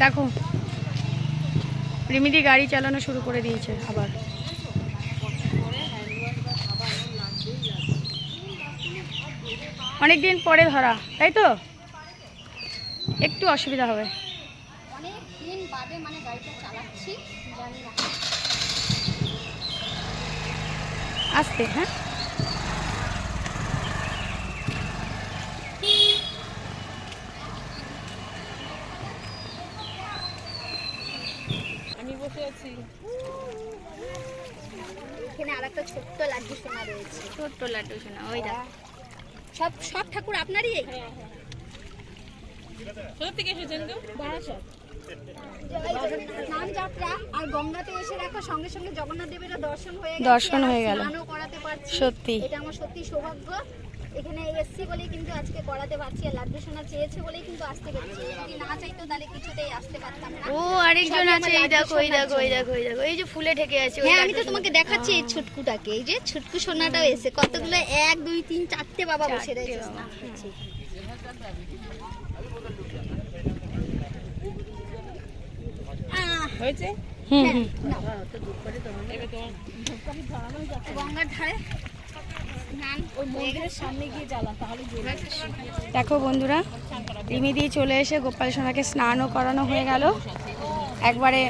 দেখো। রিমিদি গাড়ি চালানো শুরু করে দিয়েছে আবার। অনেকদিন পরে ধরা তাই তো? একটু অসুবিধা হবে। অনেক দিন বাদে মানে গাড়িটা চালাচ্ছি জানি না। আসতে হ্যাঁ? এখানে আর একটা ছোট্ট লাড্ডু সোনা রয়েছে। ছোট্ট লাড্ডু শোনা ওই সব সব ঠাকুর আপনারই? দর্শন হয়ে দর্শন হয়ে গেল। স্নানও করাতে পারছি। সত্যি। এটা আমার সত্যি সৌভাগ্য। এখানে এসছি বলেই কিন্তু আজকে করাতে পারছি আর লাড্ডু সোনা চেয়েছে বলেই কিন্তু আসতে পারছি। যদি না চাইতো তাহলে কিছুতেই আসতে পারতাম না। ও আরেকজন আছে এই দেখো এই দেখো এই দেখো এই দেখো এই যে ফুলে ঢেকে আছে ওই হ্যাঁ আমি তো তোমাকে দেখাচ্ছি এই ছুটকুটাকে এই যে ছুটকু সোনাটাও এসে কতগুলো এক দুই তিন চারটে বাবা বসে রয়েছে। হয়েছে? হ্যাঁ। গঙ্গার ধারে। দেখো বন্ধুরা, রিমি দিয়ে চলে এসে গোপাল সোনাকে স্নানও করানো হয়ে গেল। একবারে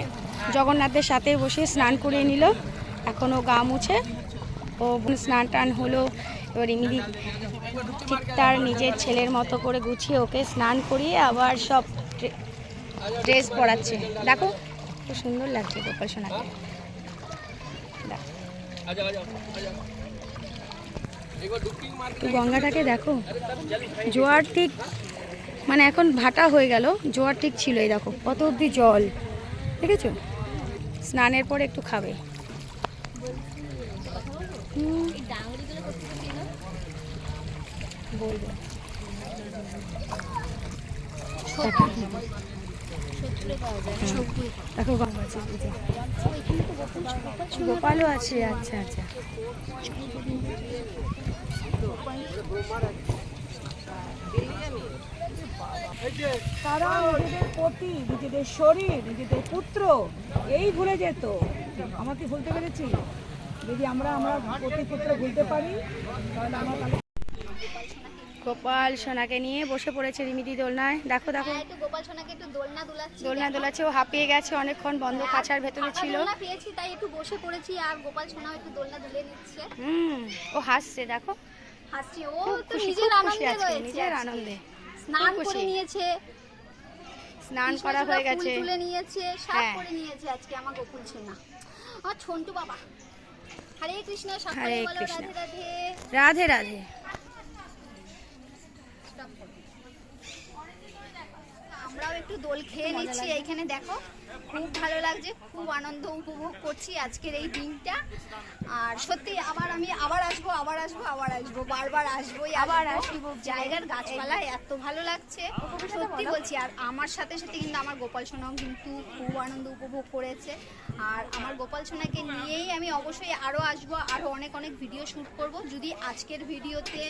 জগন্নাথের সাথে বসে স্নান করিয়ে নিল। এখন ও গা মুছে, ও স্নান টান হলো। এবার রিমিদি ঠিক তার নিজের ছেলের মতো করে গুছিয়ে ওকে স্নান করিয়ে আবার সব ড্রেস পরাচ্ছে। দেখো, খুব সুন্দর লাগছে গোপাল সোনাকে। গঙ্গাটাকে দেখো। জোয়ার ঠিক মানে এখন ভাটা হয়ে গেল, জোয়ার ঠিক ছিল এই দেখো, কত অবধি জল, দেখেছ? স্নানের পরে একটু খাবে। বলব। দেখো। গঙ্গা আছে, গোপালও আছে আচ্ছা আচ্ছা তারা নিজেদের পতি নিজেদের শরীর নিজেদের পুত্র এই ভুলে যেত আমাকে ভুলতে পেরেছি যদি আমরা আমরা পতি পুত্র ভুলতে পারি তাহলে আমার তাহলে গোপাল সোনাকে নিয়ে বসে পড়েছে রিমিদি দোলনায়। দেখো দেখো। হ্যাঁ, একটু গোপাল সোনাকে একটু দোলনা দোলাচ্ছি। দোলনা দোলাচ্ছে ও হাঁপিয়ে গেছে অনেকক্ষণ বন্ধ খাঁচার ভেতরে ছিল। দোলনা পেয়েছি তাই একটু বসে পড়েছি আর গোপাল সোনাও একটু দোলনা দুলে নিচ্ছে। হুম ও হাসছে দেখো। হাসছি ও তো নিজের আনন্দে রয়েছে নিজের আনন্দে। স্নান করে নিয়েছে। স্নান করা হয়ে গেছে। তুলে নিয়েছে সাপ হ্যাঁ। করে নিয়েছে আজকে আমার গোকুল সোনা আমার ছন্টু বাবা। হরে কৃষ্ণ হরে কৃষ্ণ। রাধে রাধে রাধে রাধে আমরাও একটু দোল খেয়ে নিচ্ছি এইখানে দেখো। খুব ভালো লাগছে খুব আনন্দ উপভোগ করছি আজকের এই দিনটা। আর সত্যি আবার আমি আবার আসব আবার আসব আবার আসব বারবার আসবোই আবার আসব জায়গার গাছপালা এত ভালো লাগছে। সত্যি বলছি আর আমার সাথে সাথে কিন্তু আমার গোপাল সোনাও কিন্তু খুব আনন্দ উপভোগ করেছে। আর আমার গোপাল সোনাকে নিয়েই আমি অবশ্যই আরও আসব আরও অনেক অনেক ভিডিও শ্যুট করব। যদি আজকের ভিডিওতে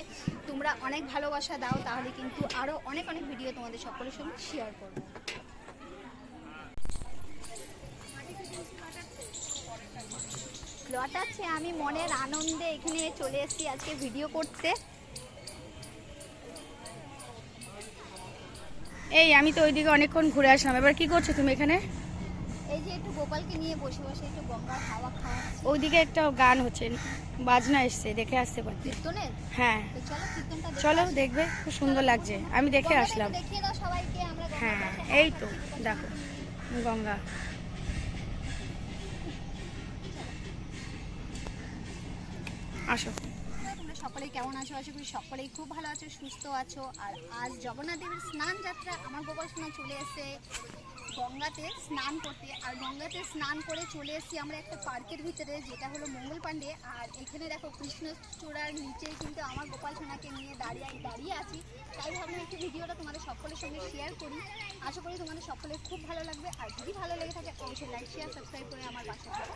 তোমরা অনেক ভালোবাসা দাও তাহলে কিন্তু আরও অনেক অনেক ভিডিও তোমাদের সকলের সঙ্গে শেয়ার করব। লটাচ্ছে আমি মনের আনন্দে এখানে চলে এসেছি আজকে ভিডিও করতে। এই আমি তো ওইদিকে অনেকক্ষণ ঘুরে আসলাম। এবার কি করছ তুমি এখানে? এই যে একটু গোপালকে নিয়ে বসে বসে একটু গঙ্গার হাওয়া খাওয়াচ্ছি। ওইদিকে একটা গান হচ্ছে বাজনা এসছে দেখে আসতে কীর্তনের? হ্যাঁ। চলো দেখবে খুব সুন্দর লাগছে। আমি দেখে আসলাম। হ্যাঁ এই তো দেখো গঙ্গা। আসো। তোমরা সকলেই কেমন আছো? আশা করি সকলেই খুব ভালো আছো সুস্থ আছো। আর আজ জগন্নাথ দেবের স্নান যাত্রা আমার গোপাল সোনা চলে এসে গঙ্গাতে স্নান করতে। আর গঙ্গাতে স্নান করে চলে এসেছি আমরা একটা পার্কের ভিতরে যেটা হলো মঙ্গল পাণ্ডে। আর এখানে দেখো কৃষ্ণ চূড়ার নিচে কিন্তু আমার গোপাল সোনাকে নিয়ে দাঁড়িয়ে দাঁড়িয়ে আছি। তাই ভাবলাম একটু ভিডিওটা তোমাদের সকলের সঙ্গে শেয়ার করি। আশা করি তোমাদের সকলের খুব ভালো লাগবে। আর যদি ভালো লেগে থাকে অবশ্যই লাইক শেয়ার সাবস্ক্রাইব করে আমার পাশে থাকো।